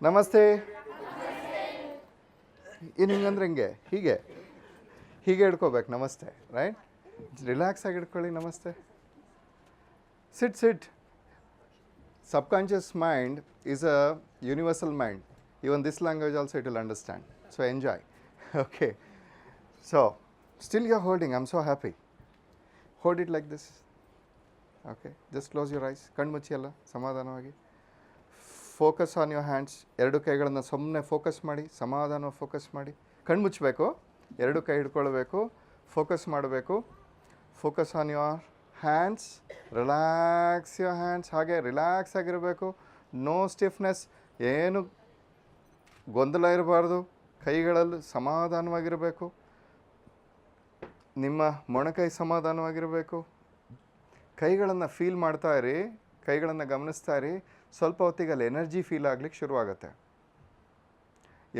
ನಮಸ್ತೆ ಏನು ಹಿಂಗಂದ್ರೆ ಹಿಂಗೆ ಹೀಗೆ ಹೀಗೆ ಹಿಡ್ಕೋಬೇಕು ನಮಸ್ತೆ ರೈಟ್ ರಿಲ್ಯಾಕ್ಸ್ ಆಗಿ ಹಿಡ್ಕೊಳ್ಳಿ ನಮಸ್ತೆ sit sit subconscious mind is a universal mind. Even this language also it will understand. So enjoy. okay. So still you're holding. I'm so happy. Hold it like this. Okay. Just close your eyes. ಕಣ್ಮುಚ್ಚಿ ಅಲ್ಲ ಸಮಾಧಾನವಾಗಿ focus on your hands ಎರಡು ಕೈಗಳನ್ನು ಸುಮ್ಮನೆ focus ಮಾಡಿ ಸಮಾಧಾನ focus ಮಾಡಿ. ಕಣ್ಮುಚ್ಚಬೇಕು ಎರಡು ಕೈ ಹಿಡ್ಕೊಳ್ಬೇಕು ಫೋಕಸ್ ಮಾಡಬೇಕು. Focus on your hands relax your hands ಹಾಗೆ ರಿಲ್ಯಾಕ್ಸ್ ಆಗಿರಬೇಕು. ನೋ ಸ್ಟಿಫ್ನೆಸ್ ಏನು ಗೊಂದಲ ಇರಬಾರ್ದು. ಕೈಗಳಲ್ಲಿ ಸಮಾಧಾನವಾಗಿರಬೇಕು. ನಿಮ್ಮ ಮೊಣಕೈ ಸಮಾಧಾನವಾಗಿರಬೇಕು. ಕೈಗಳನ್ನು ಫೀಲ್ ಮಾಡ್ತಾ ಇರಿ. ಕೈಗಳನ್ನು ಗಮನಿಸ್ತಾ ಇರಿ. ಸ್ವಲ್ಪ ಹೊತ್ತಿಗೆ ಅಲ್ಲಿ ಎನರ್ಜಿ ಫೀಲ್ ಆಗ್ಲಿಕ್ಕೆ ಶುರುವಾಗುತ್ತೆ.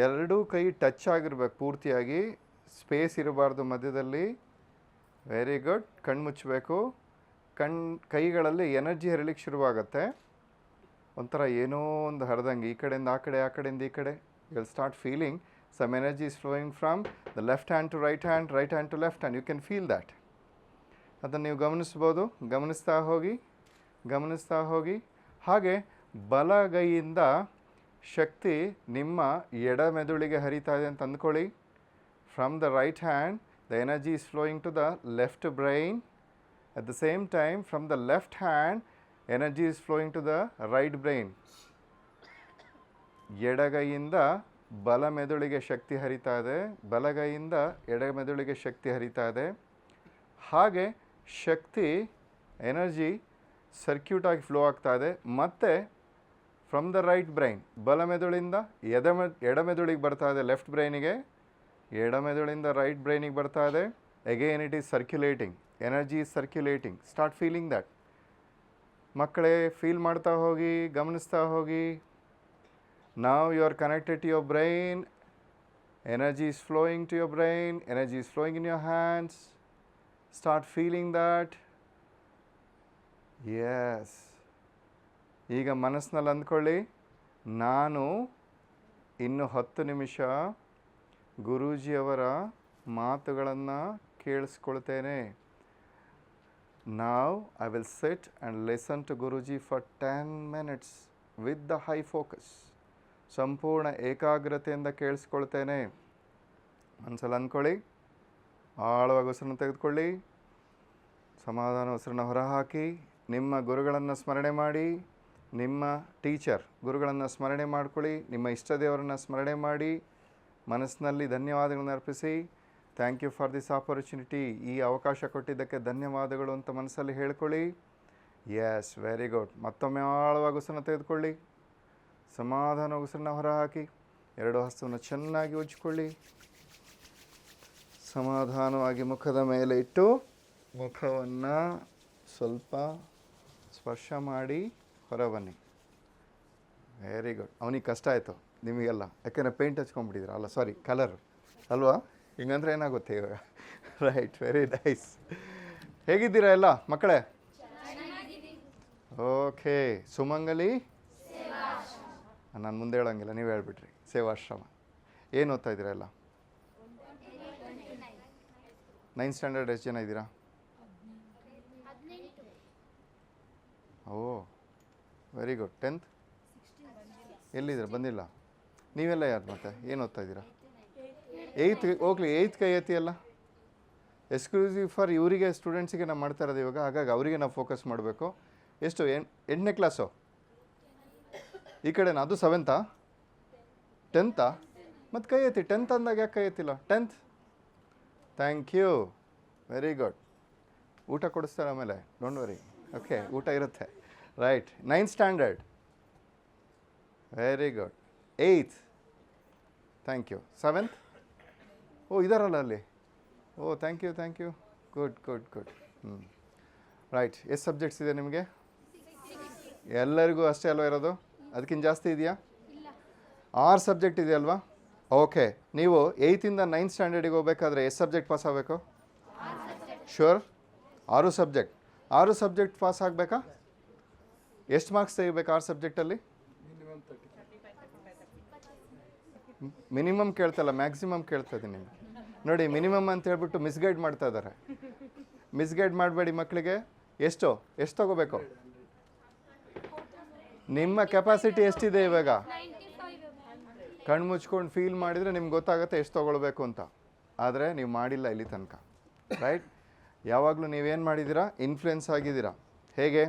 ಎರಡೂ ಕೈ ಟಚ್ ಆಗಿರ್ಬೇಕು, ಪೂರ್ತಿಯಾಗಿ ಸ್ಪೇಸ್ ಇರಬಾರ್ದು ಮಧ್ಯದಲ್ಲಿ. ವೆರಿ ಗುಡ್ ಕಣ್ಣು ಮುಚ್ಚಬೇಕು ಕಣ್, ಕೈಗಳಲ್ಲಿ ಎನರ್ಜಿ ಹರಿಲಿಕ್ಕೆ ಶುರುವಾಗುತ್ತೆ. ಒಂಥರ ಏನೋ ಒಂದು ಹರಿದಂಗೆ, ಈ ಕಡೆಯಿಂದ ಆ ಕಡೆ, ಆ ಕಡೆಯಿಂದ ಈ ಕಡೆ. Will start feeling some energy is flowing from the left hand to right hand right hand to left hand you can feel that ಅದನ್ನು ನೀವು ಗಮನಿಸ್ಬೋದು. ಗಮನಿಸ್ತಾ ಹೋಗಿ ಗಮನಿಸ್ತಾ ಹೋಗಿ. ಹಾಗೆ ಬಲಗೈಯಿಂದ ಶಕ್ತಿ ನಿಮ್ಮ ಎಡ ಮೆದುಳಿಗೆ ಹರಿತಾ ಇದೆ ಅಂತ ಅಂದ್ಕೊಳ್ಳಿ. From the right hand the energy is flowing to the left brain at the same time from the left hand energy is flowing to the right brain ಎಡಗೈಯಿಂದ ಬಲ ಮೆದುಳಿಗೆ ಶಕ್ತಿ ಹರಿತಾ ಇದೆ. ಬಲಗೈಯಿಂದ ಎಡ ಮೆದುಳಿಗೆ ಶಕ್ತಿ ಹರಿತಾ ಇದೆ. ಹಾಗೆ ಶಕ್ತಿ ಎನರ್ಜಿ ಸರ್ಕ್ಯೂಟಾಗಿ ಫ್ಲೋ ಆಗ್ತಾ ಇದೆ. ಮತ್ತು ಫ್ರಮ್ ದ ರೈಟ್ ಬ್ರೈನ್ ಬಲ ಮೆದುಳಿಂದ ಎಡ ಮೆ ಎಡ ಮೆದುಳಿಗೆ ಬರ್ತಾ ಇದೆ ಲೆಫ್ಟ್ ಬ್ರೈನಿಗೆ ಎಡ ಮೆದುಳಿಂದ ರೈಟ್ ಬ್ರೈನಿಗೆ ಬರ್ತಾ ಇದೆ. Again it is circulating energy is circulating start feeling that ಮಕ್ಕಳೇ ಫೀಲ್ ಮಾಡ್ತಾ ಹೋಗಿ, ಗಮನಿಸ್ತಾ ಹೋಗಿ. ನಾವು you are connected to your brain energy is flowing to your brain energy is flowing in your hands start feeling that yes ಈಗ ಮನಸ್ಸಿನಲ್ಲಿ ಅಂದ್ಕೊಳ್ಳಿ, ನಾನು ಇನ್ನು ಹತ್ತು ನಿಮಿಷ ಗುರೂಜಿಯವರ ಮಾತುಗಳನ್ನು ಕೇಳಿಸ್ಕೊಳ್ತೇನೆ. ನಾವು I will sit and listen to Guruji for ten minutes with the high focus ಸಂಪೂರ್ಣ ಏಕಾಗ್ರತೆಯಿಂದ ಕೇಳಿಸ್ಕೊಳ್ತೇನೆ. ಮನಸ್ಸಲ್ಲಿ ಅಂದ್ಕೊಳ್ಳಿ, ಆಳವಾಗಿ ಉಸಿರನ್ನು ತೆಗೆದುಕೊಳ್ಳಿ, ಸಮಾಧಾನ ಉಸಿರನ್ನು ಹೊರಹಾಕಿ, ನಿಮ್ಮ ಗುರುಗಳನ್ನು ಸ್ಮರಣೆ ಮಾಡಿ ನಿಮ್ಮ ಟೀಚರ್ ಗುರುಗಳನ್ನು ಸ್ಮರಣೆ ಮಾಡಿಕೊಳ್ಳಿ, ನಿಮ್ಮ ಇಷ್ಟ ದೇವರನ್ನು ಸ್ಮರಣೆ ಮಾಡಿ, ಮನಸ್ಸಿನಲ್ಲಿ ಧನ್ಯವಾದಗಳನ್ನು ಅರ್ಪಿಸಿ. Thank you for this opportunity ಈ ಅವಕಾಶ ಕೊಟ್ಟಿದ್ದಕ್ಕೆ ಧನ್ಯವಾದಗಳು ಅಂತ ಮನಸ್ಸಲ್ಲಿ ಹೇಳ್ಕೊಳ್ಳಿ. ಎಸ್ ವೆರಿ ಗುಡ್ ಮತ್ತೊಮ್ಮೆ ಆಳವಾಗಿ ಉಸಿರನ್ನು ತೆಗೆದುಕೊಳ್ಳಿ. ಸಮಾಧಾನ ಉಸಿರನ್ನ ಹೊರಹಾಕಿ. ಎರಡು ಹಸ್ತವನ್ನು ಚೆನ್ನಾಗಿ ಉಜ್ಜಿಕೊಳ್ಳಿ. ಸಮಾಧಾನವಾಗಿ ಮುಖದ ಮೇಲೆ ಇಟ್ಟು ಮುಖವನ್ನು ಸ್ವಲ್ಪ ಸ್ಪರ್ಶ ಮಾಡಿ. ಹೊರಬನ್ನಿ ವೆರಿ ಗುಡ್ ಅವನಿಗೆ ಕಷ್ಟ ಆಯಿತು ನಿಮಗೆಲ್ಲ. ಯಾಕೆಂದರೆ ಪೇಂಟ್ ಹಚ್ಕೊಂಡ್ಬಿಟ್ಟಿದ್ರು. ಅಲ್ಲ ಸಾರಿ ಕಲರ್ ಅಲ್ವಾ? ಹಿಂಗಂದ್ರೆ ಏನಾಗುತ್ತೆ? ಇವಾಗ ರೈಟ್ ವೆರಿ ನೈಸ್ ಹೇಗಿದ್ದೀರಾ ಎಲ್ಲ ಮಕ್ಕಳೇ? ಓಕೆ ಸುಮಂಗಲಿ? ನಾನು ಮುಂದೆ ಹೇಳೋಂಗಿಲ್ಲ ನೀವು ಹೇಳ್ಬಿಟ್ರಿ. ಸೇವಾಶ್ರಮ. ಏನು ಓದ್ತಾ ಇದ್ದೀರಾ ಎಲ್ಲ? ನೈನ್ತ್ ಸ್ಟ್ಯಾಂಡರ್ಡ್ ಎಷ್ಟು ಜನ ಇದ್ದೀರಾ? ಓ. ವೆರಿ ಗುಡ್ ಟೆಂತ್ ಎಲ್ಲಿದ್ದೀರಾ? ಬಂದಿಲ್ಲ. ನೀವೆಲ್ಲ ಯಾರು ಮತ್ತೆ? ಏನು ಓದ್ತಾ ಇದ್ದೀರಾ? ಏಯ್ತ್ ಹೋಗ್ಲಿ. ಏಯ್ತ್ ಕೈ ಎತ್ತಿಯಲ್ಲ ಎಕ್ಸ್ಕ್ಲೂಸಿವ್ ಫಾರ್ ಇವರಿಗೆ ಸ್ಟೂಡೆಂಟ್ಸಿಗೆ ನಾವು ಮಾಡ್ತಾ ಇರೋದು ಇವಾಗ. ಹಾಗಾಗಿ ಅವರಿಗೆ ನಾವು ಫೋಕಸ್ ಮಾಡಬೇಕು. ಎಷ್ಟು? ಎಂಟನೇ ಕ್ಲಾಸು ಈ ಕಡೆನಾ ಅದು ಸೆವೆಂತಾ ಟೆಂತಾ ಮತ್ತು ಕೈ ಎತ್ತಿ. ಟೆಂತ್ ಅಂದಾಗ ಯಾಕೆ ಕೈ ಎತ್ತಿಲ್ಲ? Tenth thank you very good ಊಟ ಕೊಡಿಸ್ತಾರೆ ಆಮೇಲೆ. ಡೋಂಟ್ ವರಿ ಓಕೆ ಊಟ ಇರುತ್ತೆ. Right ninth standard very good eighth thank you seventh oh ಇದಾರಲ್ಲ ಅಲ್ಲಿ. ಓ thank you thank you good good good ಹ್ಞೂ ರೈಟ್ ಎಷ್ಟು ಸಬ್ಜೆಕ್ಟ್ಸ್ ಇದೆ ನಿಮಗೆ? ಎಲ್ಲರಿಗೂ ಅಷ್ಟೇ ಅಲ್ವಾ ಇರೋದು? ಅದಕ್ಕಿಂತ ಜಾಸ್ತಿ ಇದೆಯಾ? ಆರು ಸಬ್ಜೆಕ್ಟ್ ಇದೆಯಲ್ವಾ ಓಕೆ ನೀವು ಏಯ್ತಿಂದ ನೈನ್ತ್ ಸ್ಟ್ಯಾಂಡರ್ಡಿಗೆ ಹೋಗ್ಬೇಕಾದ್ರೆ ಎಷ್ಟು ಸಬ್ಜೆಕ್ಟ್ ಪಾಸ್ ಆಗಬೇಕು? ಶೂರ್ ಆರು ಸಬ್ಜೆಕ್ಟ್ ಆರು ಸಬ್ಜೆಕ್ಟ್ ಪಾಸ್ ಆಗಬೇಕಾ? ಎಷ್ಟು ಮಾರ್ಕ್ಸ್ ತೆಗಿಬೇಕು ಆರು ಸಬ್ಜೆಕ್ಟಲ್ಲಿ? ಮಿನಿಮಮ್ ಕೇಳ್ತಲ್ಲ ಮ್ಯಾಕ್ಸಿಮಮ್ ಕೇಳ್ತಾ ಇದ್ದೀನಿ ನೋಡಿ ಮಿನಿಮಮ್ ಅಂತ ಹೇಳ್ಬಿಟ್ಟು ಮಿಸ್ಗೈಡ್ ಮಾಡ್ತಾ ಇದ್ದಾರೆ. ಮಿಸ್ಗೈಡ್ ಮಾಡಬೇಡಿ ಮಕ್ಕಳಿಗೆ ಎಷ್ಟು? ಎಷ್ಟು ತಗೋಬೇಕು? ನಿಮ್ಮ ಕೆಪಾಸಿಟಿ ಎಷ್ಟಿದೆ ಇವಾಗ? ಕಣ್ಣು ಮುಚ್ಕೊಂಡು ಫೀಲ್ ಮಾಡಿದರೆ ನಿಮ್ಗೆ ಗೊತ್ತಾಗುತ್ತೆ ಎಷ್ಟು ತೊಗೊಳ್ಬೇಕು ಅಂತ. ಆದರೆ ನೀವು ಮಾಡಿಲ್ಲ ಇಲ್ಲಿ ತನಕ ರೈಟ್ ಯಾವಾಗಲೂ ನೀವೇನು ಮಾಡಿದ್ದೀರಾ? ಇನ್ಫ್ಲುಯೆನ್ಸ್ ಆಗಿದ್ದೀರಾ. ಹೇಗೆ?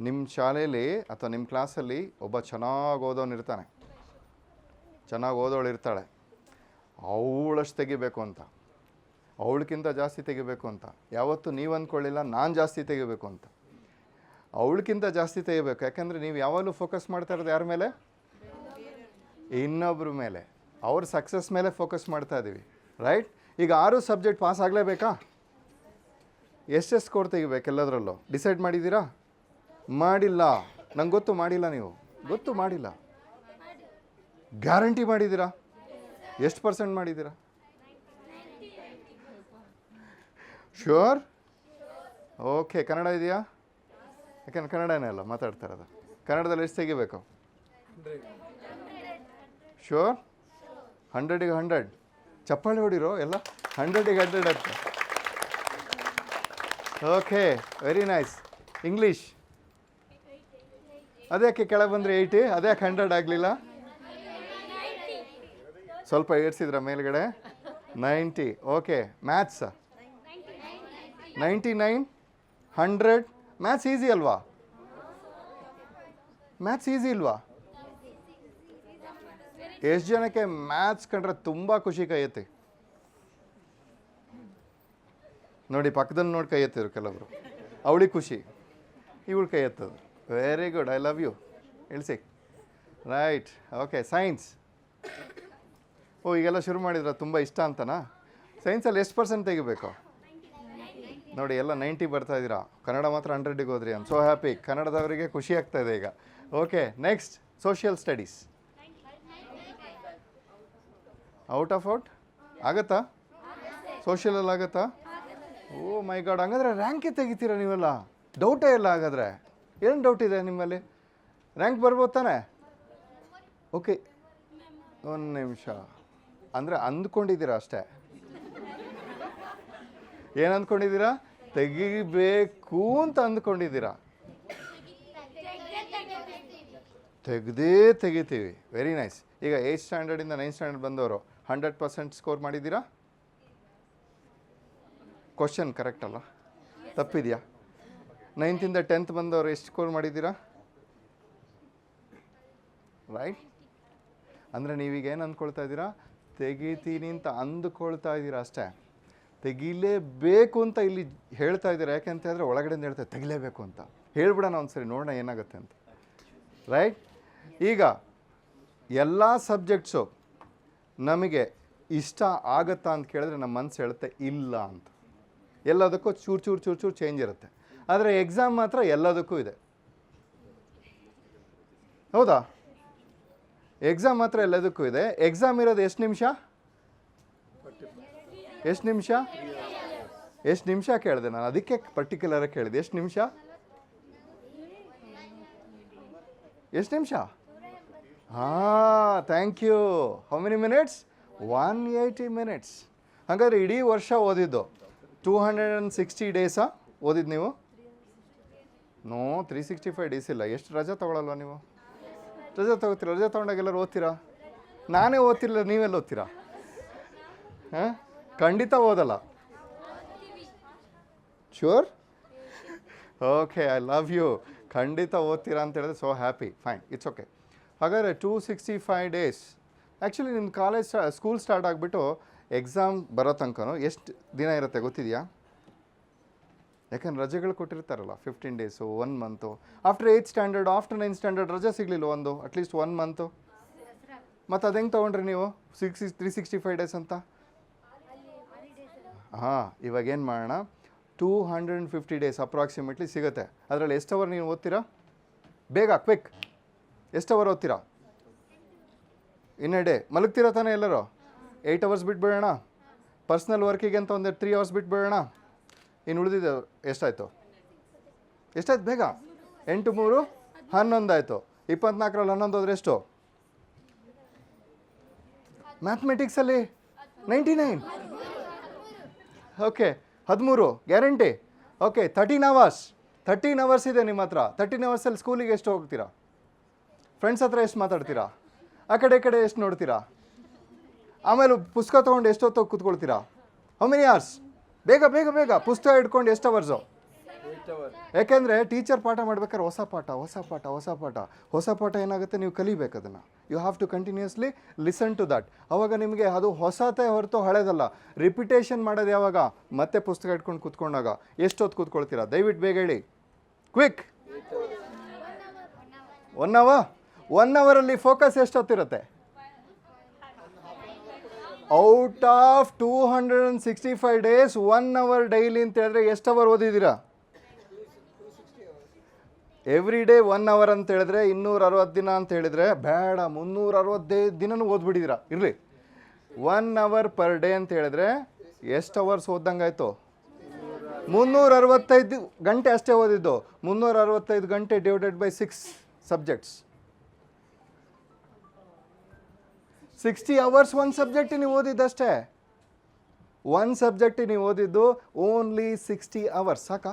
ನಿಮ್ಮ ಶಾಲೆಯಲ್ಲಿ ಅಥವಾ ನಿಮ್ಮ ಕ್ಲಾಸಲ್ಲಿ ಒಬ್ಬ ಚೆನ್ನಾಗಿ ಓದೋನು ಇರ್ತಾನೆ. ಚೆನ್ನಾಗಿ ಓದೋಳು ಇರ್ತಾಳೆ. ಅವಳಷ್ಟು ತೆಗಿಬೇಕು ಅಂತ. ಅವಳಕ್ಕಿಂತ ಜಾಸ್ತಿ ತೆಗಿಬೇಕು ಅಂತ. ಯಾವತ್ತೂ ನೀವು ಅಂದ್ಕೊಳ್ಳಿಲ್ಲ ನಾನು ಜಾಸ್ತಿ ತೆಗಿಬೇಕು ಅಂತ. ಅವಳಕ್ಕಿಂತ ಜಾಸ್ತಿ ತೆಗಿಬೇಕು. ಯಾಕಂದರೆ ನೀವು ಯಾವಾಗಲೂ ಫೋಕಸ್ ಮಾಡ್ತಾ ಇರೋದು ಯಾರ ಮೇಲೆ? ಇನ್ನೊಬ್ಬರ ಮೇಲೆ. ಅವ್ರ ಸಕ್ಸಸ್ ಮೇಲೆ ಫೋಕಸ್ ಮಾಡ್ತಾ ಇದ್ದೀವಿ ರೈಟ್ ಈಗ ಆರು ಸಬ್ಜೆಕ್ಟ್ ಪಾಸ್ ಆಗಲೇಬೇಕಾ? ಎಷ್ಟು ಸ್ಕೋರ್ ತೆಗಿಬೇಕು ಎಲ್ಲದರಲ್ಲೂ. ಡಿಸೈಡ್ ಮಾಡಿದ್ದೀರಾ? ಮಾಡಿಲ್ಲ. ನಂಗೆ ಗೊತ್ತು ಮಾಡಿಲ್ಲ ನೀವು. ಗೊತ್ತು ಮಾಡಿಲ್ಲ. ಗ್ಯಾರಂಟಿ ಮಾಡಿದ್ದೀರಾ? ಎಷ್ಟು ಪರ್ಸೆಂಟ್ ಮಾಡಿದ್ದೀರಾ? ಶ್ಯೂರ್ ಓಕೆ ಕನ್ನಡ ಇದೆಯಾ? ಯಾಕಂದ್ರೆ ಕನ್ನಡನೇ ಅಲ್ಲ, ಮಾತಾಡ್ತಾ ಇರೋದು. ಕನ್ನಡದಲ್ಲಿ ಎಷ್ಟು ತೆಗಿಬೇಕು? ಶ್ಯೂರ್ ಹಂಡ್ರೆಡಿಗೆ ಹಂಡ್ರೆಡ್ ಚಪ್ಪಾಳೆ ಹೊಡಿರೋ ಎಲ್ಲ ಹಂಡ್ರೆಡಿಗೆ ಹಂಡ್ರೆಡ್ ಅಂತ. ಓಕೆ ವೆರಿ ನೈಸ್ ಇಂಗ್ಲೀಷ್ ಅದ್ಯಾಕೆ ಕೆಳಗೆ ಬಂದರೆ ಏಯ್ಟಿ ಅದ್ಯಾಕೆ ಹಂಡ್ರೆಡ್ ಆಗಲಿಲ್ಲ? ಸ್ವಲ್ಪ ಏರ್ಸಿದ್ರ ಮೇಲ್ಗಡೆ? Ninety okay maths ninety nine hundred maths easy ಅಲ್ವಾ? ಮ್ಯಾಥ್ಸ್ ಈಸಿ ಇಲ್ವಾ? ಎಷ್ಟು ಜನಕ್ಕೆ ಮ್ಯಾಥ್ಸ್ ಕಂಡ್ರೆ ತುಂಬ ಖುಷಿ ಕೈಯತ್ತೆ ನೋಡಿ ಪಕ್ಕದಲ್ಲಿ ನೋಡಿ ಕೈ ಎತ್ತಿದ್ರು ಕೆಲವರು. ಅವಳಿಗೆ ಖುಷಿ, ಇವಳು ಕೈ ಎತ್ತದು. Very good I love you ಇಳಿಸಿ. ರೈಟ್ ಓಕೆ ಸೈನ್ಸ್ ಓ, ಈಗೆಲ್ಲ ಶುರು ಮಾಡಿದ್ರ ತುಂಬ ಇಷ್ಟ ಅಂತನಾ? ಸೈನ್ಸಲ್ಲಿ ಎಷ್ಟು ಪರ್ಸೆಂಟ್ ತೆಗಿಬೇಕು? ನೋಡಿ, ಎಲ್ಲ ನೈಂಟಿ ಬರ್ತಾ ಇದ್ದೀರಾ. ಕನ್ನಡ ಮಾತ್ರ ಹಂಡ್ರೆಡಿಗೆ ಹೋದ್ರಿ. ಐಮ್ ಸೋ ಹ್ಯಾಪಿ ಕನ್ನಡದವರಿಗೆ ಖುಷಿ ಆಗ್ತಾ ಇದೆ ಈಗ. Okay next social studies out of out ಆಗತ್ತಾ? ಸೋಷಿಯಲಲ್ಲಿ ಆಗತ್ತಾ? ಓ ಮೈ ಗಾಡ್ ಹಂಗಾದ್ರೆ ರ್ಯಾಂಕೇ ತೆಗಿತೀರಾ ನೀವೆಲ್ಲ? ಡೌಟೇ ಇಲ್ಲ ಹಾಗಾದ್ರೆ. ಏನು ಡೌಟ್ ಇದೆ ನಿಮ್ಮಲ್ಲಿ? ರ್ಯಾಂಕ್ ಬರ್ಬೋದು ತಾನೆ? ಓಕೆ ಒಂದು ನಿಮಿಷ. ಅಂದರೆ ಅಂದ್ಕೊಂಡಿದ್ದೀರಾ ಅಷ್ಟೇ? ಏನು ಅಂದ್ಕೊಂಡಿದ್ದೀರಾ? ತೆಗಿಬೇಕು ಅಂತ ಅಂದ್ಕೊಂಡಿದ್ದೀರಾ? ತೆಗೆದೇ ತೆಗಿತೀವಿ. ವೆರಿ ನೈಸ್ ಈಗ ಏಯ್ತ್ ಸ್ಟ್ಯಾಂಡರ್ಡಿಂದ ನೈನ್ತ್ ಸ್ಟ್ಯಾಂಡರ್ಡ್ ಬಂದವರು ಹಂಡ್ರೆಡ್ ಪರ್ಸೆಂಟ್ ಸ್ಕೋರ್ ಮಾಡಿದ್ದೀರಾ? ಕ್ವಶನ್ ಕರೆಕ್ಟ್ ಅಲ್ಲ? ತಪ್ಪಿದೆಯಾ? ನೈನ್ತಿಂದ ಟೆಂತ್ ಬಂದವರು ಎಷ್ಟು ಸ್ಕೋರ್ ಮಾಡಿದ್ದೀರಾ? ರೈಟ್ ಅಂದರೆ ನೀವೀಗ ಏನು ಅಂದ್ಕೊಳ್ತಾ ಇದ್ದೀರಾ? ತೆಗಿತೀನಿ ಅಂತ ಅಂದುಕೊಳ್ತಾ ಇದ್ದೀರಾ ಅಷ್ಟೇ. ತೆಗಿಲೇಬೇಕು ಅಂತ ಇಲ್ಲಿ ಹೇಳ್ತಾ ಇದ್ದೀರಾ? ಯಾಕೆಂತ ಹೇಳಿದ್ರೆ ಒಳಗಡೆಯಿಂದ ಹೇಳ್ತಾರೆ ತೆಗಿಲೇಬೇಕು ಅಂತ. ಹೇಳ್ಬಿಡೋಣ ಒಂದ್ಸರಿ, ನೋಡೋಣ ಏನಾಗುತ್ತೆ ಅಂತ. ರೈಟ್ ಈಗ ಎಲ್ಲ ಸಬ್ಜೆಕ್ಟ್ಸು ನಮಗೆ ಇಷ್ಟ ಆಗತ್ತಾ ಅಂತ ಕೇಳಿದ್ರೆ ನಮ್ಮ ಮನಸ್ಸು ಹೇಳುತ್ತೆ ಇಲ್ಲ ಅಂತ. ಎಲ್ಲದಕ್ಕೂ ಚೂರು ಚೂರು ಚೂರು ಚೂರು ಚೇಂಜ್ ಇರುತ್ತೆ. ಆದರೆ ಎಕ್ಸಾಮ್ ಮಾತ್ರ ಎಲ್ಲದಕ್ಕೂ ಇದೆ. ಹೌದಾ? ಎಕ್ಸಾಮ್ ಮಾತ್ರ ಎಲ್ಲದಕ್ಕೂ ಇದೆ. ಎಕ್ಸಾಮ್ ಇರೋದು ಎಷ್ಟು ನಿಮಿಷ? ಎಷ್ಟು ನಿಮಿಷ? ಎಷ್ಟು ನಿಮಿಷ ಕೇಳಿದೆ ನಾನು? ಅದಕ್ಕೆ ಪರ್ಟಿಕ್ಯುಲರಾಗಿ ಕೇಳಿದೆ. ಎಷ್ಟು ನಿಮಿಷ? ಎಷ್ಟು ನಿಮಿಷ? ಹಾಂ thank you how many minutes one eighty minutes ಹಾಗಾದ್ರೆ ಇಡೀ ವರ್ಷ ಓದಿದ್ದು. ಟೂ ಹಂಡ್ರೆಡ್ ಆ್ಯಂಡ್ ಸಿಕ್ಸ್ಟಿ ಡೇಸಾ ಓದಿದ್ದು ನೀವು? No three sixty five days ಇಲ್ಲ. ಎಷ್ಟು ರಜೆ ತೊಗೊಳಲ್ವ ನೀವು? ರಜೆ ತಗೋತೀರಾ? ರಜೆ ತೊಗೊಂಡಾಗ ಎಲ್ಲರೂ ಓದ್ತೀರಾ? ನಾನೇ ಓದ್ತಿರಲಿಲ್ಲ, ನೀವೆಲ್ಲ ಓದ್ತೀರಾ? ಹಾಂ? ಖಂಡಿತ ಓದಲ್ಲ. Sure okay I love you ಖಂಡಿತ ಓದ್ತೀರಾ ಅಂತ ಹೇಳಿದ್ರೆ so happy fine it's okay ಹಾಗಾದರೆ two sixty five days actually ನಿಮ್ಮ ಕಾಲೇಜ್ ಸ್ಕೂಲ್ ಸ್ಟಾರ್ಟ್ ಆಗಿಬಿಟ್ಟು ಎಕ್ಸಾಮ್ ಬರೋ ತನಕನೂ ಎಷ್ಟು ದಿನ ಇರುತ್ತೆ ಗೊತ್ತಿದೆಯಾ? ಯಾಕಂದ್ರೆ ರಜೆಗಳು ಕೊಟ್ಟಿರ್ತಾರಲ್ಲ fifteen days one month after eighth standard after nine standard ರಜೆ ಸಿಗಲಿಲ್ಲ ಒಂದು ಅಟ್ಲೀಸ್ಟ್ ಒನ್ ಮಂತು ಮತ್ತು ಅದು ಹೆಂಗೆ ತೊಗೊಂಡ್ರಿ ನೀವು? Six three sixty five days ಅಂತ? ಹಾಂ, ಇವಾಗ ಏನು ಮಾಡೋಣ? Two hundred and fifty days approximately ಸಿಗುತ್ತೆ. ಅದರಲ್ಲಿ ಎಷ್ಟು ಅವರ್ ನೀವು ಓದ್ತೀರಾ? ಬೇಗ ಕ್ವಿಕ್ ಎಷ್ಟು ಅವರ್ ಓದ್ತೀರಾ? ಇನ್ನ ಡೇ ಮಲಗ್ತೀರಾ ತಾನೇ ಎಲ್ಲರೂ? ಏಯ್ಟ್ ಅವರ್ಸ್ ಬಿಟ್ಬಿಡೋಣ. ಪರ್ಸ್ನಲ್ ವರ್ಕಿಗೆ ಅಂತ ಒಂದು ತ್ರೀ ಅವರ್ಸ್ ಬಿಟ್ಬಿಡೋಣ. ಇನ್ನು ಉಳಿದಿದೆ ಎಷ್ಟಾಯಿತು? ಎಷ್ಟಾಯ್ತು ಬೇಗ? ಎಂಟು, ಮೂರು, ಹನ್ನೊಂದು ಆಯಿತು. ಇಪ್ಪತ್ನಾಲ್ಕರಲ್ಲಿ ಹನ್ನೊಂದು ಆದರೆ ಎಷ್ಟು? ಮ್ಯಾಥಮೆಟಿಕ್ಸಲ್ಲಿ ನೈಂಟಿ ನೈನ್ ಓಕೆ ಹದಿಮೂರು guarantee okay thirteen hours thirteen hours ಇದೆ ನಿಮ್ಮ ಹತ್ರ. ತರ್ಟೀನ್ ಅವರ್ಸಲ್ಲಿ ಸ್ಕೂಲಿಗೆ ಎಷ್ಟು ಹೋಗ್ತೀರಾ? ಫ್ರೆಂಡ್ಸ್ ಹತ್ರ ಎಷ್ಟು ಮಾತಾಡ್ತೀರಾ? ಆ ಕಡೆ ಕಡೆ ಎಷ್ಟು ನೋಡ್ತೀರಾ? ಆಮೇಲೆ ಪುಸ್ತಕ ತೊಗೊಂಡು ಎಷ್ಟೊತ್ತು ಕೂತ್ಕೊಳ್ತೀರಾ? ಹೌ ಮೆನಿ ಅವರ್ಸ್ ಬೇಗ ಬೇಗ ಬೇಗ. ಪುಸ್ತಕ ಹಿಡ್ಕೊಂಡು ಎಷ್ಟು ಅವರ್ಸು ಯಾಕೆಂದರೆ ಟೀಚರ್ ಪಾಠ ಮಾಡ್ಬೇಕಾದ್ರೆ ಹೊಸ ಪಾಠ ಹೊಸ ಪಾಠ ಹೊಸ ಪಾಠ. ಹೊಸ ಪಾಠ ಏನಾಗುತ್ತೆ? ನೀವು ಕಲಿಬೇಕು ಅದನ್ನು. You have to continuously listen to that ಅವಾಗ ನಿಮಗೆ ಅದು ಹೊಸತೇ ಹೊರತು ಹಳೇದಲ್ಲ. ರಿಪಿಟೇಷನ್ ಮಾಡೋದು ಯಾವಾಗ? ಮತ್ತೆ ಪುಸ್ತಕ ಇಟ್ಕೊಂಡು ಕೂತ್ಕೊಂಡಾಗ. ಎಷ್ಟೊತ್ತು ಕೂತ್ಕೊಳ್ತೀರಾ? ದಯವಿಟ್ಟು ಬೇಗ ಹೇಳಿ. ಕ್ವಿಕ್ ಒನ್ ಅವರ್ ಒನ್ ಅವರಲ್ಲಿ focus ಎಷ್ಟೊತ್ತಿರುತ್ತೆ? Out of two hundred and sixty five days one hour daily ಅಂತ ಹೇಳಿದ್ರೆ ಎಷ್ಟು ಅವರ್ ಓದಿದ್ದೀರಾ? ಎವ್ರಿ ಡೇ ಒನ್ ಅವರ್ ಅಂತ ಹೇಳಿದ್ರೆ ಇನ್ನೂರ ಅರವತ್ತು ದಿನ ಅಂತ ಹೇಳಿದ್ರೆ ಬೇಡ ಮುನ್ನೂರ ಅರವತ್ತೈದು ದಿನನೂ ಓದ್ಬಿಟ್ಟಿದ್ದೀರಾ? ಇರಲಿ. ಒನ್ ಅವರ್ ಪರ್ ಡೇ ಅಂತ ಹೇಳಿದ್ರೆ ಎಷ್ಟು ಅವರ್ಸ್ ಓದ್ದಂಗಾಯ್ತು? ಮುನ್ನೂರ ಅರವತ್ತೈದು ಗಂಟೆ ಅಷ್ಟೇ ಓದಿದ್ದು. ಮುನ್ನೂರ ಅರವತ್ತೈದು ಗಂಟೆ divided by six subjects. Sixty hours ಒಂದು ಸಬ್ಜೆಕ್ಟ್ ನೀವು ಓದಿದ್ದಷ್ಟೇ. ಒಂದು ಸಬ್ಜೆಕ್ಟ್ ನೀವು ಓದಿದ್ದು ಓನ್ಲಿ ಸಿಕ್ಸ್ಟಿ ಅವರ್ಸ್ ಸಾಕಾ?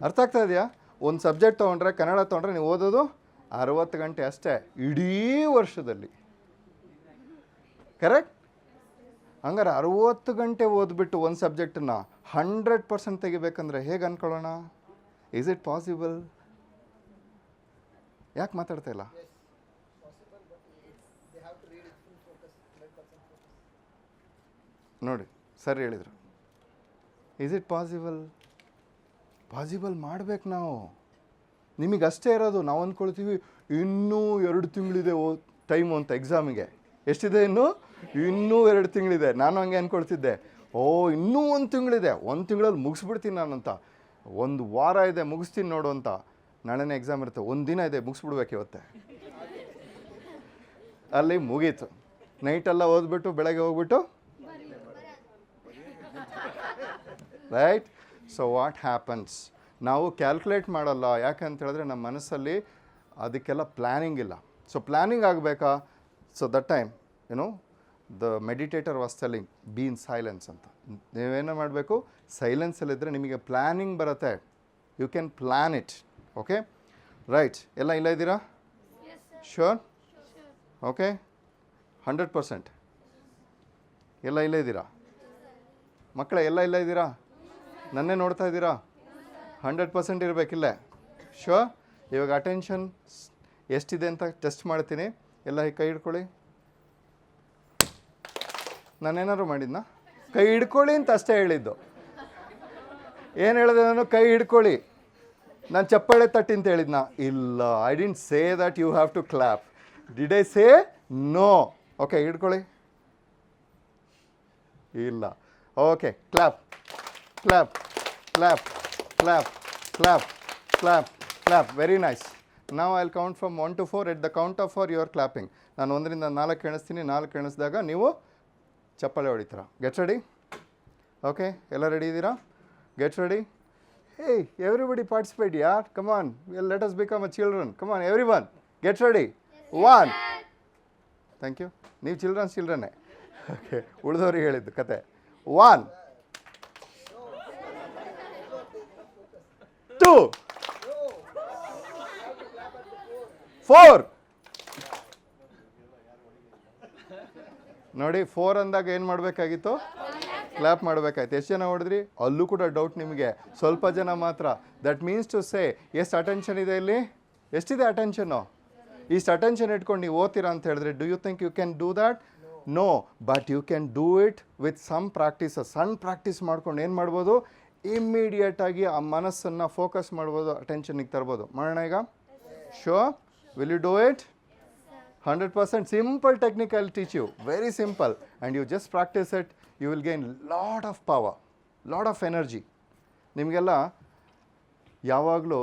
ಅರ್ಥ ಆಗ್ತಾ ಇದೆಯಾ? ಒಂದು ಸಬ್ಜೆಕ್ಟ್ ತೊಗೊಂಡ್ರೆ, ಕನ್ನಡ ತೊಗೊಂಡ್ರೆ ನೀವು ಓದೋದು ಅರವತ್ತು ಗಂಟೆ ಅಷ್ಟೇ, ಇಡೀ ವರ್ಷದಲ್ಲಿ. ಕರೆಕ್ಟ್ ಹಂಗಾರೆ ಅರುವತ್ತು ಗಂಟೆ ಓದ್ಬಿಟ್ಟು ಒಂದು ಸಬ್ಜೆಕ್ಟನ್ನ ಹಂಡ್ರೆಡ್ ಪರ್ಸೆಂಟ್ ತೆಗಿಬೇಕಂದ್ರೆ ಹೇಗೆ ಅನ್ಕೊಳ್ಳೋಣ? ಈಸ್ ಇಟ್ ಪಾಸಿಬಲ್ ಯಾಕೆ ಮಾತಾಡ್ತಾ ಇಲ್ಲ? ನೋಡಿ, ಸರ್ ಹೇಳಿದರು. ಈಸ್ ಇಟ್ ಪಾಸಿಬಲ್ ಪಾಸಿಬಲ್ ಮಾಡ್ಬೇಕು ನಾವು. ನಿಮಗೆ ಅಷ್ಟೇ ಇರೋದು, ನಾವು ಅಂದ್ಕೊಳ್ತೀವಿ, ಇನ್ನೂ ಎರಡು ತಿಂಗಳಿದೆ ಓ ಟೈಮು ಅಂತ ಎಕ್ಸಾಮಿಗೆ ಎಷ್ಟಿದೆ ಇನ್ನು? ಇನ್ನೂ ಎರಡು ತಿಂಗಳಿದೆ. ನಾನು ಹಂಗೆ ಅಂದ್ಕೊಳ್ತಿದ್ದೆ ಓ, ಇನ್ನೂ ಒಂದು ತಿಂಗಳಿದೆ. ಒಂದು ತಿಂಗಳಲ್ಲಿ ಮುಗಿಸ್ಬಿಡ್ತೀನಿ ನಾನಂತ. ಒಂದು ವಾರ ಇದೆ, ಮುಗಿಸ್ತೀನಿ ನೋಡು ಅಂತ. ನಾಳೆನೇ ಎಕ್ಸಾಮ್ ಇರುತ್ತೆ. ಒಂದು ದಿನ ಇದೆ, ಮುಗಿಸ್ಬಿಡ್ಬೇಕು ಇವತ್ತೆ. ಅಲ್ಲಿ ಮುಗೀತು. ನೈಟೆಲ್ಲ ಓದ್ಬಿಟ್ಟು, ಬೆಳಗ್ಗೆ ಹೋಗ್ಬಿಟ್ಟು ರೈಟ್ ಸೊ ವಾಟ್ ಹ್ಯಾಪನ್ಸ್ ನಾವು ಕ್ಯಾಲ್ಕುಲೇಟ್ ಮಾಡಲ್ಲ. ಯಾಕಂತ ಹೇಳಿದ್ರೆ ನಮ್ಮ ಮನಸ್ಸಲ್ಲಿ ಅದಕ್ಕೆಲ್ಲ ಪ್ಲ್ಯಾನಿಂಗ್ ಇಲ್ಲ. ಸೊ ಪ್ಲ್ಯಾನಿಂಗ್ ಆಗಬೇಕಾ? ಸೊ ದಟ್ ಟೈಮ್ ಏನು the meditator was telling be in silence ಅಂತ. ನೀವೇನು ಮಾಡಬೇಕು? ಸೈಲೆನ್ಸಲ್ಲಿದ್ದರೆ ನಿಮಗೆ ಪ್ಲ್ಯಾನಿಂಗ್ ಬರುತ್ತೆ. You can plan it okay right ಎಲ್ಲ ಇಲ್ಲ ಇದ್ದೀರಾ? ಶ್ಯೂರ್ ಓಕೆ ಹಂಡ್ರೆಡ್ ಪರ್ಸೆಂಟ್ ಎಲ್ಲ ಇಲ್ಲೇ ಇದ್ದೀರಾ? ಮಕ್ಕಳ, ಎಲ್ಲ ಇಲ್ಲ ಇದ್ದೀರಾ? ನನ್ನೇ ನೋಡ್ತಾ ಇದ್ದೀರಾ? ಹಂಡ್ರೆಡ್ ಪರ್ಸೆಂಟ್ ಇರಬೇಕಿಲ್ಲ. ಶೋ ಇವಾಗ ಅಟೆನ್ಷನ್ ಎಷ್ಟಿದೆ ಅಂತ ಟೆಸ್ಟ್ ಮಾಡ್ತೀನಿ. ಎಲ್ಲ ಕೈ ಹಿಡ್ಕೊಳ್ಳಿ. ನಾನೇನಾದ್ರು ಮಾಡಿದ್ನಾ? ಕೈ ಹಿಡ್ಕೊಳ್ಳಿ ಅಂತ ಅಷ್ಟೇ ಹೇಳಿದ್ದು. ಏನು ಹೇಳಿದೆ ನಾನು? ಕೈ ಹಿಡ್ಕೊಳ್ಳಿ. ನಾನು ಚಪ್ಪಾಳೆ ತಟ್ಟಿ ಅಂತ ಹೇಳಿದ್ನ? ಇಲ್ಲ I didn't say that you have to clap did I say no okay ಹಿಡ್ಕೊಳ್ಳಿ. ಇಲ್ಲ. Okay clap clap clap clap clap clap clap very nice ನಾವು I'll count from one to four at the count of four your clapping ನಾನು ಒಂದರಿಂದ ನಾಲ್ಕು ಎಣಿಸ್ತೀನಿ. ನಾಲ್ಕು ಎಣಿಸಿದಾಗ ನೀವು ಚಪ್ಪಾಳೆ ಹೊಡಿತೀರ. ಗೆಟ್ ರೆಡಿ ಓಕೆ ಎಲ್ಲ ರೆಡಿ ಇದ್ದೀರಾ? Get ready hey everybody participate ಯಾರ್ come on let us become a children come on every one get ready one thank you ನೀವು ಚಿಲ್ಡ್ರನ್ಸ್ ಚಿಲ್ಡ್ರನ್ನೇ ಓಕೆ ಉಳಿದವ್ರಿಗೆ ಹೇಳಿದ್ದು ಕತೆ. One two four. ನೋಡಿ, ಫೋರ್ ಅಂದಾಗ ಏನು ಮಾಡಬೇಕಾಗಿತ್ತು? ಕ್ಲಾಪ್ ಮಾಡಬೇಕಾಯ್ತು. ಎಷ್ಟು ಜನ ಹೊಡೆದ್ರಿ? ಅಲ್ಲೂ ಕೂಡ ಡೌಟ್ ನಿಮಗೆ. ಸ್ವಲ್ಪ ಜನ ಮಾತ್ರ. ದಟ್ ಮೀನ್ಸ್ ಟು ಸೇ ಎಷ್ಟು ಅಟೆನ್ಷನ್ ಇದೆ ಇಲ್ಲಿ? ಎಷ್ಟಿದೆ ಅಟೆನ್ಷನ್ನು ಇಷ್ಟು ಅಟೆನ್ಷನ್ ಇಟ್ಕೊಂಡು ನೀವು ಓದ್ತೀರಾ ಅಂತ ಹೇಳಿದ್ರೆ do you think you can do that no but you can do it with some practice ಸಣ್ಣ ಪ್ರಾಕ್ಟೀಸ್ ಮಾಡ್ಕೊಂಡು ಏನು ಮಾಡ್ಬೋದು? ಇಮ್ಮಿಡಿಯೇಟಾಗಿ ಆ ಮನಸ್ಸನ್ನು ಫೋಕಸ್ ಮಾಡ್ಬೋದು ಅಟೆನ್ಷನಿಗೆ ತರ್ಬೋದು. ಮಾಡೋಣ ಈಗ? So will you do it hundred percent simple technique I teach you very simple and you just practice it you will gain lot of power lot of energy ನಿಮಗೆಲ್ಲ ಯಾವಾಗಲೂ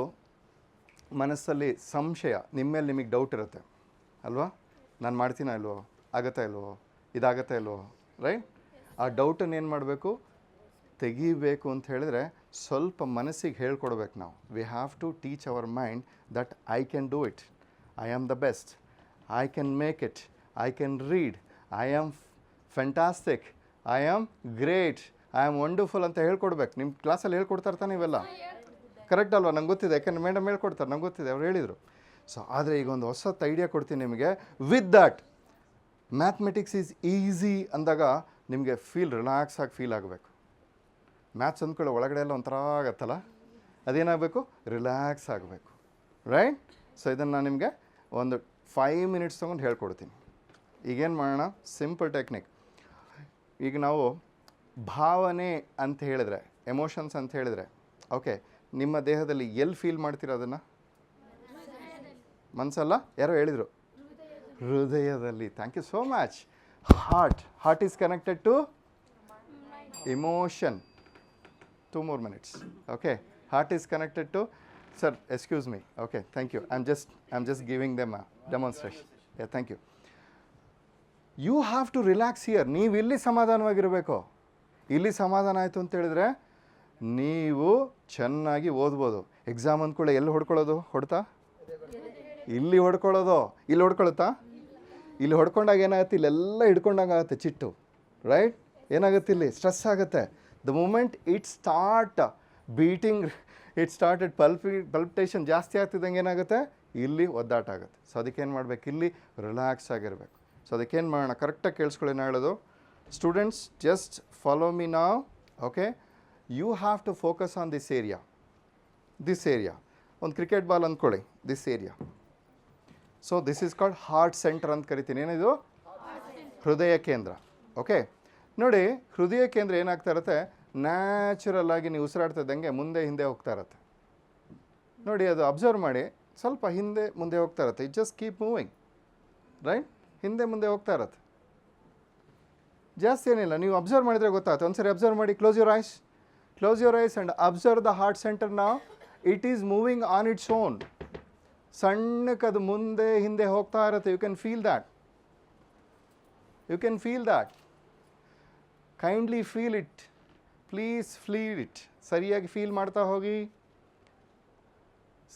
ಮನಸ್ಸಲ್ಲಿ ಸಂಶಯ ನಿಮ್ಮ ಮೇಲೆ ನಿಮಗೆ ಡೌಟ್ ಇರುತ್ತೆ. ಅಲ್ವಾ? ನಾನು ಮಾಡ್ತೀನ ಇಲ್ವೋ? ಆಗತ್ತಾ ಇಲ್ವೋ? ಇದಾಗತ್ತಾ ಇಲ್ವೋ? ರೈಟ್ ಆ ಡೌಟನ್ನು ಏನು ಮಾಡಬೇಕು? ತೆಗಿಬೇಕು ಅಂತ ಹೇಳಿದ್ರೆ ಸ್ವಲ್ಪ ಮನಸ್ಸಿಗೆ ಹೇಳ್ಕೊಡ್ಬೇಕು ನಾವು. We have to teach our mind that I can do it I am the best I can make it I can read I am fantastic I am great I am wonderful ಅಂತ ಹೇಳ್ಕೊಡ್ಬೇಕು. ನಿಮ್ಮ ಕ್ಲಾಸಲ್ಲಿ ಹೇಳ್ಕೊಡ್ತಾರೆ ಇರ್ತಾನೆ ಇವೆಲ್ಲ? Correct ಅಲ್ವಾ? ನಂಗೆ ಗೊತ್ತಿದೆ. ಯಾಕೆಂದ್ರೆ ಮೇಡಮ್ ಹೇಳ್ಕೊಡ್ತಾರೆ. ನಂಗೆ ಗೊತ್ತಿದೆ. ಅವ್ರು ಹೇಳಿದರು. ಸೊ ಆದರೆ ಈಗ ಒಂದು ಹೊಸತ್ತು ಐಡಿಯಾ ಕೊಡ್ತೀನಿ ನಿಮಗೆ. With that mathematics is easy ಅಂದಾಗ ನಿಮಗೆ ಫೀಲ್ ರಿಲ್ಯಾಕ್ಸ್ ಆಗಿ ಫೀಲ್ ಆಗಬೇಕು. ಮ್ಯಾಥ್ಸ್ ಅಂದ್ಕೊಳ್ಳೋ ಒಳಗಡೆ ಎಲ್ಲ ಒಂಥರ ಆಗತ್ತಲ್ಲ? ಅದೇನಾಗಬೇಕು? ರಿಲ್ಯಾಕ್ಸ್ ಆಗಬೇಕು. ರೈಟ್ ಸೊ ಇದನ್ನು ನಾನು ನಿಮಗೆ ಒಂದು ಫೈವ್ ಮಿನಿಟ್ಸ್ ತೊಗೊಂಡು ಹೇಳ್ಕೊಡ್ತೀನಿ. ಈಗೇನು ಮಾಡೋಣ? ಸಿಂಪಲ್ ಟೆಕ್ನಿಕ್ ಈಗ ನಾವು ಭಾವನೆ ಅಂತ ಹೇಳಿದ್ರೆ ಎಮೋಷನ್ಸ್ ಅಂತ ಹೇಳಿದ್ರೆ ಓಕೆ ನಿಮ್ಮ ದೇಹದಲ್ಲಿ ಎಲ್ಲಿ ಫೀಲ್ ಮಾಡ್ತೀರಾ ಅದನ್ನು? ಮನಸ್ಸಲ್ಲ ಯಾರೋ ಹೇಳಿದರು. ಹೃದಯದಲ್ಲಿ. Thank you so much heart heart is connected to emotion more minutes okay heart is connected to sir excuse me okay thank you I am just I am just giving them demonstration yeah thank you you have to relax here ನೀವು ಇಲ್ಲಿ ಸಮಾಧಾನವಾಗಿರಬೇಕು. ಇಲ್ಲಿ ಸಮಾಧಾನ ಆಯಿತು ಅಂತ ಹೇಳಿದ್ರೆ, ನೀವು ಚೆನ್ನಾಗಿ ಓದ್ಬೋದು. ಎಕ್ಸಾಮ್ ಅಂದ್ಕೊಳ್ಳಿ ಎಲ್ಲಿ ಹೊಡ್ಕೊಳ್ಳೋದು? ಹೊಡ್ತಾ? ಇಲ್ಲಿ ಹೊಡ್ಕೊಳ್ಳೋದು. ಇಲ್ಲಿ ಹೊಡ್ಕೊಳುತ್ತಾ ಇಲ್ಲಿ ಹೊಡ್ಕೊಂಡಾಗ ಏನಾಗುತ್ತೆ? ಇಲ್ಲೆಲ್ಲ ಹಿಡ್ಕೊಂಡಾಗ ಆಗುತ್ತೆ ಚಿಟ್ಟು ರೈಟ್ ಏನಾಗುತ್ತೆ ಇಲ್ಲಿ? ಸ್ಟ್ರೆಸ್ ಆಗುತ್ತೆ. The moment it start beating it started palpi palpitation ಜಾಸ್ತಿ ಆಗ್ತಿದ್ದಂಗೆ ಏನಾಗುತ್ತೆ? ಇಲ್ಲಿ ಒದ್ದಾಟ ಆಗುತ್ತೆ. ಸೊ ಅದಕ್ಕೇನು ಮಾಡ್ಬೇಕು? ಇಲ್ಲಿ ರಿಲ್ಯಾಕ್ಸ್ ಆಗಿರಬೇಕು. ಸೊ ಅದಕ್ಕೇನು ಮಾಡೋಣ? ಕರೆಕ್ಟಾಗಿ ಕೇಳಿಸ್ಕೊಳ್ಳಿ ನಾ ಹೇಳೋದು. ಸ್ಟೂಡೆಂಟ್ಸ್ ಜಸ್ಟ್ ಫಾಲೋ ಮೀ ನಾವ್ okay you have to focus on this area this area ಒಂದು ಕ್ರಿಕೆಟ್ ಬಾಲ್ ಅಂದ್ಕೊಳ್ಳಿ. This area so this is called heart centre ಅಂತ ಕರಿತೀನಿ. ಏನಿದು? ಹೃದಯ ಕೇಂದ್ರ. ಓಕೆ ನೋಡಿ, ಹೃದಯ ಕೇಂದ್ರ ಏನಾಗ್ತಾ ಇರುತ್ತೆ? ನ್ಯಾಚುರಲ್ ಆಗಿ ನೀವು ಉಸಿರಾಡ್ತಾ ಇದ್ದಂಗೆ ಮುಂದೆ ಹಿಂದೆ ಹೋಗ್ತಾ ಇರುತ್ತೆ. ನೋಡಿ, ಅದು ಅಬ್ಸರ್ವ್ ಮಾಡಿ, ಸ್ವಲ್ಪ ಹಿಂದೆ ಮುಂದೆ ಹೋಗ್ತಾ ಇರುತ್ತೆ. It just keep moving right ಹಿಂದೆ ಮುಂದೆ ಹೋಗ್ತಾ ಇರುತ್ತೆ. ಜಾಸ್ತಿ ಏನಿಲ್ಲ, ನೀವು ಅಬ್ಸರ್ವ್ ಮಾಡಿದರೆ ಗೊತ್ತಾಗುತ್ತೆ. ಒಂದ್ಸರಿ ಅಬ್ಸರ್ವ್ ಮಾಡಿ close your eyes close your eyes and observe the heart centre ನಾವು it is moving on its own ಸಣ್ಣಕ್ಕೆ ಅದು ಮುಂದೆ ಹಿಂದೆ ಹೋಗ್ತಾ ಇರುತ್ತೆ. You can feel that you can feel that kindly feel it please feel it ಸರಿಯಾಗಿ feel ಮಾಡ್ತಾ ಹೋಗಿ.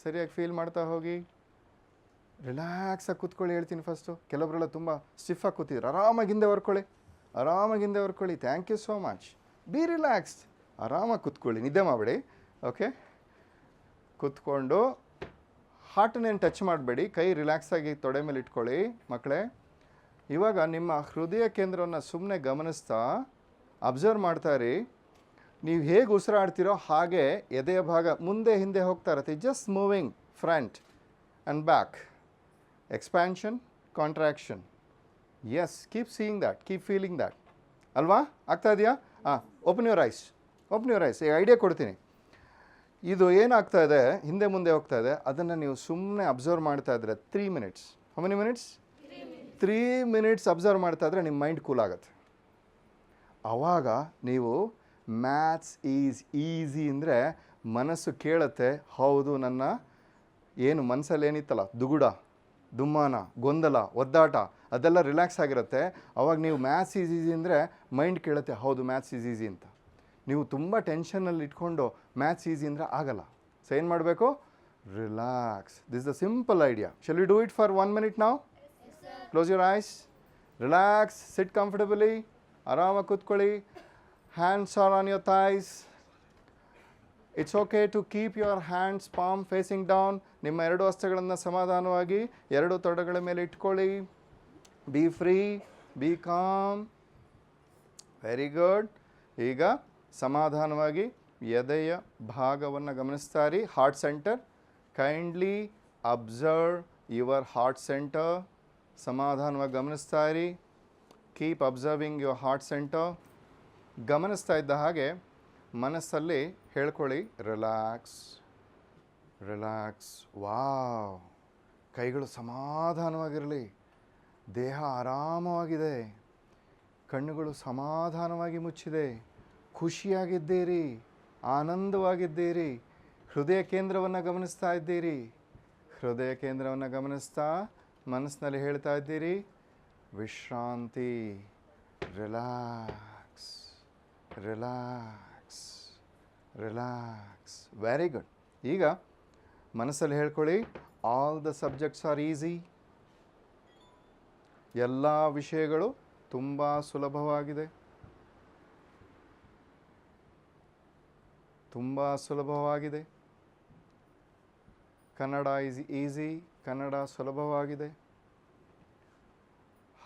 ಸರಿಯಾಗಿ ಫೀಲ್ ಮಾಡ್ತಾ ಹೋಗಿ. ರಿಲ್ಯಾಕ್ಸಾಗಿ ಕೂತ್ಕೊಳ್ಳಿ ಹೇಳ್ತೀನಿ ಫಸ್ಟು ಕೆಲವರೆಲ್ಲ ತುಂಬ ಸ್ಟಿಫಾಗಿ ಕೂತಿದ್ರು. ಆರಾಮಾಗಿ ಹಿಂದೆ ಹೊರ್ಕೊಳ್ಳಿ ಆರಾಮಾಗಿ ಹಿಂದೆ ಹೊರ್ಕೊಳ್ಳಿ thank you so much be relaxed ಆರಾಮಾಗಿ ಕೂತ್ಕೊಳ್ಳಿ. ನಿದ್ದೆ ಮಾಡಬೇಡಿ. ಓಕೆ ಕೂತ್ಕೊಂಡು ಹಾರ್ಟನ್ನೇನು ಟಚ್ ಮಾಡಬೇಡಿ. ಕೈ ರಿಲ್ಯಾಕ್ಸಾಗಿ ತೊಡೆ ಮೇಲೆ ಇಟ್ಕೊಳ್ಳಿ. ಮಕ್ಕಳೇ, ಇವಾಗ ನಿಮ್ಮ ಹೃದಯ ಕೇಂದ್ರವನ್ನು ಸುಮ್ಮನೆ ಗಮನಿಸ್ತಾ ಅಬ್ಸರ್ವ್ ಮಾಡ್ತಾ ಇರಿ ನೀವು ಹೇಗೆ ಉಸಿರಾಡ್ತಿರೋ ಹಾಗೆ ಎದೆಯ ಭಾಗ ಮುಂದೆ ಹಿಂದೆ ಹೋಗ್ತಾ ಇರುತ್ತೆ just moving front and back expansion contraction yes keep seeing that keep feeling that ಅಲ್ವಾ? ಆಗ್ತಾ ಇದೆಯಾ? ಹಾಂ open your eyes open your eyes idea ಕೊಡ್ತೀನಿ. ಇದು ಏನಾಗ್ತಾ ಇದೆ? ಹಿಂದೆ ಮುಂದೆ ಹೋಗ್ತಾ ಇದೆ. ಅದನ್ನು ನೀವು ಸುಮ್ಮನೆ ಅಬ್ಸರ್ವ್ ಮಾಡ್ತಾ ಇದ್ರೆ three minutes how many minutes three minutes observe ಮಾಡ್ತಾ ಇದ್ರೆ ನಿಮ್ಮ ಮೈಂಡ್ ಕೂಲ್ ಆಗುತ್ತೆ. ಆವಾಗ ನೀವು ಮ್ಯಾಥ್ಸ್ ಈಸ್ ಈಸಿ ಅಂದರೆ ಮನಸ್ಸು ಕೇಳುತ್ತೆ ಹೌದು ನನ್ನ ಏನು ಮನಸ್ಸಲ್ಲಿ ಏನಿತ್ತಲ್ಲ ದುಗುಡ ದುಮ್ಮಾನ ಗೊಂದಲ ಒದ್ದಾಟ ಅದೆಲ್ಲ ರಿಲ್ಯಾಕ್ಸ್ ಆಗಿರುತ್ತೆ. ಆವಾಗ ನೀವು ಮ್ಯಾಥ್ಸ್ ಈಸ್ ಈಸಿ ಅಂದರೆ ಮೈಂಡ್ ಕೇಳುತ್ತೆ ಹೌದು ಮ್ಯಾಥ್ಸ್ ಈಸ್ ಈಸಿ ಅಂತ. ನೀವು ತುಂಬ ಟೆನ್ಷನಲ್ಲಿ ಇಟ್ಕೊಂಡು ಮ್ಯಾಥ್ಸ್ ಈಸಿ ಅಂದರೆ ಆಗಲ್ಲ. ಸೊ ಏನು ಮಾಡಬೇಕು? Relax this the simple idea shall you do it for one minute ನಾವು close your eyes relax sit comfortably ಆರಾಮಾಗಿ ಕೂತ್ಕೊಳ್ಳಿ. Hands are on your thighs it's okay to keep your hands palm facing down ನಿಮ್ಮ ಎರಡು ಹಸ್ತಗಳನ್ನು ಸಮಾಧಾನವಾಗಿ, ಎರಡು ತೊಡೆಗಳ ಮೇಲೆ ಇಟ್ಕೊಳ್ಳಿ. Be free be calm very good ಈಗ ಸಮಾಧಾನವಾಗಿ ಎದೆಯ ಭಾಗವನ್ನು ಗಮನಿಸ್ತಾರಿ heart centre kindly observe your heart centre ಸಮಾಧಾನವಾಗಿ ಗಮನಿಸ್ತಾ ಇರಿ. Keep observing your heart centre ಗಮನಿಸ್ತಾ ಇದ್ದ ಹಾಗೆ ಮನಸ್ಸಲ್ಲಿ ಹೇಳ್ಕೊಳ್ಳಿ, ರಿಲ್ಯಾಕ್ಸ್ ರಿಲ್ಯಾಕ್ಸ್, ವಾವ್, ಕೈಗಳು ಸಮಾಧಾನವಾಗಿರಲಿ, ದೇಹ ಆರಾಮವಾಗಿದೆ, ಕಣ್ಣುಗಳು ಸಮಾಧಾನವಾಗಿ ಮುಚ್ಚಿದೆ, ಖುಷಿಯಾಗಿದ್ದೀರಿ, ಆನಂದವಾಗಿದ್ದೀರಿ, ಹೃದಯ ಕೇಂದ್ರವನ್ನು ಗಮನಿಸ್ತಾ ಇದ್ದೀರಿ, ಹೃದಯ ಕೇಂದ್ರವನ್ನು ಗಮನಿಸ್ತಾ ಮನಸ್ಸಿನಲ್ಲಿ ಹೇಳ್ತಾ ಇದ್ದೀರಿ ವಿಶ್ರಾಂತಿ, relax relax relax. Very good ಈಗ ಮನಸ್ಸಲ್ಲಿ ಹೇಳ್ಕೊಳ್ಳಿ all the subjects are easy ಎಲ್ಲ ವಿಷಯಗಳು ತುಂಬ ಸುಲಭವಾಗಿದೆ. ತುಂಬ ಸುಲಭವಾಗಿದೆ. ಕನ್ನಡ ಈಸ್ ಈಸಿ ಕನ್ನಡ ಸುಲಭವಾಗಿದೆ.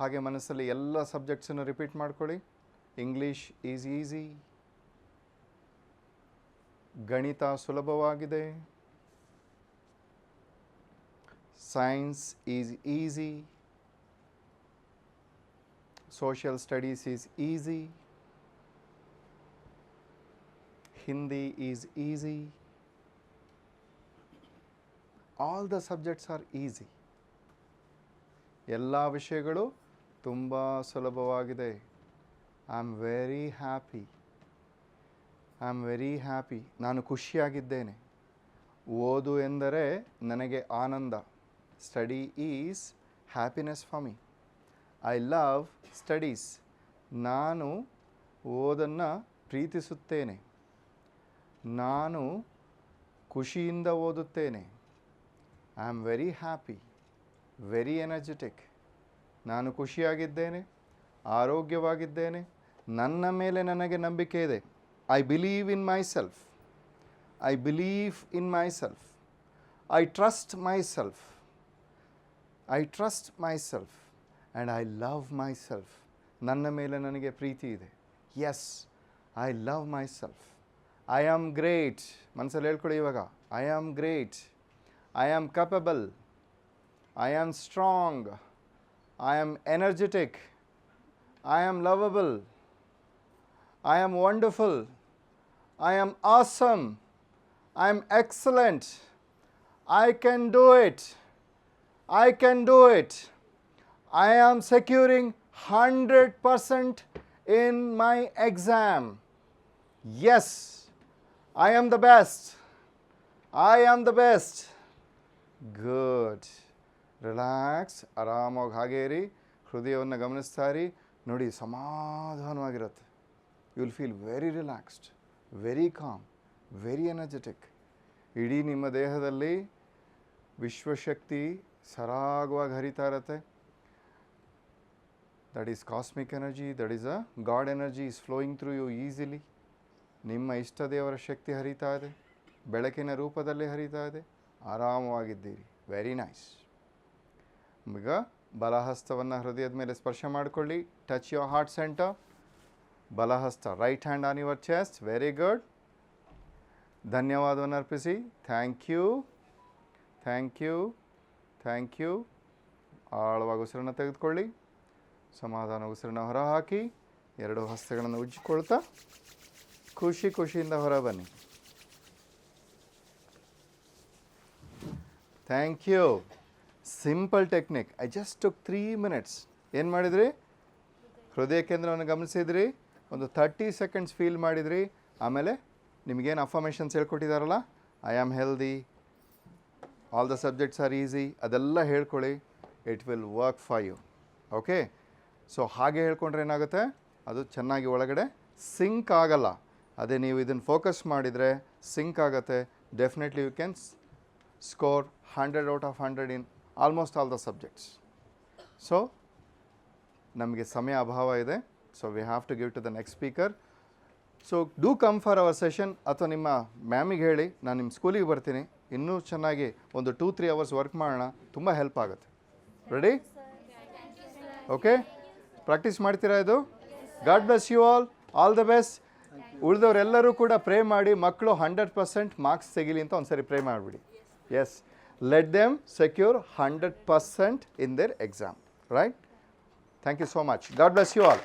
ಹಾಗೆ ಮನಸ್ಸಲ್ಲಿ ಎಲ್ಲ ಸಬ್ಜೆಕ್ಟ್ಸನ್ನು ರಿಪೀಟ್ ಮಾಡ್ಕೊಳ್ಳಿ. ಇಂಗ್ಲೀಷ್ ಈಸ್ ಈಸಿ ಗಣಿತ ಸುಲಭವಾಗಿದೆ. Science is easy social studies is easy Hindi is easy all the subjects are easy ಎಲ್ಲ ವಿಷಯಗಳು ತುಂಬ ಸುಲಭವಾಗಿದೆ. I am very happy I am very happy ನಾನು ಖುಷಿಯಾಗಿದ್ದೇನೆ. ಓದು ಎಂದರೆ ನನಗೆ ಆನಂದ. Study is happiness for me I love studies ನಾನು ಓದನ್ನು ಪ್ರೀತಿಸುತ್ತೇನೆ. ನಾನು ಖುಷಿಯಿಂದ ಓದುತ್ತೇನೆ. I am very happy very energetic ನಾನು ಖುಷಿಯಾಗಿದ್ದೇನೆ, ಆರೋಗ್ಯವಾಗಿದ್ದೇನೆ, ನನ್ನ ಮೇಲೆ ನನಗೆ ನಂಬಿಕೆ ಇದೆ. I believe in myself I believe in myself I trust myself I trust myself and I love myself ನನ್ನ ಮೇಲೆ ನನಗೆ ಪ್ರೀತಿ ಇದೆ. Yes I love myself I am great ಮನಸ್ಸಲ್ಲಿ ಹೇಳ್ಕೊಳ್ಳಿ ಇವಾಗ. I am great I am capable I am strong I am energetic, I am lovable, I am wonderful, I am awesome, I am excellent, I can do it, I can do it, I am securing 100% in my exam. Yes, I am the best, I am the best. Good. Relax, ಆರಾಮಾಗಿ ಹಾಗೇರಿ ಹೃದಯವನ್ನು ಗಮನಿಸ್ತಾ ಇರಿ. ನೋಡಿ, ಸಮಾಧಾನವಾಗಿರುತ್ತೆ. You will feel very relaxed very calm very energetic ಇಡೀ ನಿಮ್ಮ ದೇಹದಲ್ಲಿ ವಿಶ್ವಶಕ್ತಿ ಸರಾಗವಾಗಿ ಹರಿತಾ ಇರತ್ತೆ. That is cosmic energy that is a God energy is flowing through you easily ನಿಮ್ಮ ಇಷ್ಟ ದೇವರ ಶಕ್ತಿ ಹರಿತಾ ಇದೆ. ಬೆಳಕಿನ ರೂಪದಲ್ಲಿ ಹರಿತಾ ಇದೆ. ಆರಾಮವಾಗಿದ್ದೀರಿ. ವೆರಿ ನೈಸ್ ಈಗ ಬಲಹಸ್ತವನ್ನು ಹೃದಯದ ಮೇಲೆ ಸ್ಪರ್ಶ ಮಾಡಿಕೊಳ್ಳಿ. Touch your heart centre ಬಲಹಸ್ತ right hand on your chest very good ಧನ್ಯವಾದವನ್ನು ಅರ್ಪಿಸಿ. Thank you thank you thank you ಆಳವಾಗಿ ಉಸಿರನ್ನು ತೆಗೆದುಕೊಳ್ಳಿ. ಸಮಾಧಾನ ಉಸಿರನ್ನು ಹೊರಹಾಕಿ. ಎರಡು ಹಸ್ತಗಳನ್ನು ಉಜ್ಜಿಕೊಳ್ತಾ ಖುಷಿ ಖುಷಿಯಿಂದ ಹೊರ ಬನ್ನಿ thank you simple technique. I just took three minutes ಏನು ಮಾಡಿದ್ರಿ? ಹೃದಯ ಕೇಂದ್ರವನ್ನು ಗಮನಿಸಿದ್ರಿ. ಒಂದು ತರ್ಟಿ ಸೆಕೆಂಡ್ಸ್ ಫೀಲ್ ಮಾಡಿದ್ರಿ. ಆಮೇಲೆ ನಿಮಗೇನು affirmations ಹೇಳ್ಕೊಟ್ಟಿದ್ದಾರಲ್ಲ I am healthy all the subjects are easy ಅದೆಲ್ಲ ಹೇಳ್ಕೊಳ್ಳಿ. It will work for you okay so ಹಾಗೆ ಹೇಳ್ಕೊಂಡ್ರೆ ಏನಾಗುತ್ತೆ? ಅದು ಚೆನ್ನಾಗಿ ಒಳಗಡೆ ಸಿಂಕ್ ಆಗಲ್ಲ. ಅದೇ ನೀವು ಇದನ್ನು ಫೋಕಸ್ ಮಾಡಿದರೆ ಸಿಂಕ್ ಆಗುತ್ತೆ. Definitely you can score hundred out of hundred in almost all the subjects so ನಮಗೆ ಸಮಯ ಅಭಾವ ಇದೆ. So we have to give to the next speaker so do come for our session ಅಥವಾ ನಿಮ್ಮ ಮ್ಯಾಮಿಗೆ ಹೇಳಿ, ನಾನು ನಿಮ್ಮ ಸ್ಕೂಲಿಗೆ ಬರ್ತೀನಿ. ಇನ್ನೂ ಚೆನ್ನಾಗಿ ಒಂದು ಟೂ ತ್ರೀ ಅವರ್ಸ್ ವರ್ಕ್ ಮಾಡೋಣ. ತುಂಬ ಹೆಲ್ಪ್ ಆಗುತ್ತೆ. ರೆಡಿ ಓಕೆ ಪ್ರಾಕ್ಟೀಸ್ ಮಾಡ್ತೀರಾ ಇದು? God bless you all all the best ಉಳಿದವರೆಲ್ಲರೂ ಕೂಡ ಪ್ರೇ ಮಾಡಿ, ಮಕ್ಕಳು ಹಂಡ್ರೆಡ್ ಪರ್ಸೆಂಟ್ ಮಾರ್ಕ್ಸ್ ತೆಗಿಲಿ ಅಂತ ಒಂದು ಸರಿ ಪ್ರೇ ಮಾಡಿಬಿಡಿ. Yes let them secure 100 percent in their exam, right? Thank you so much. God bless you all.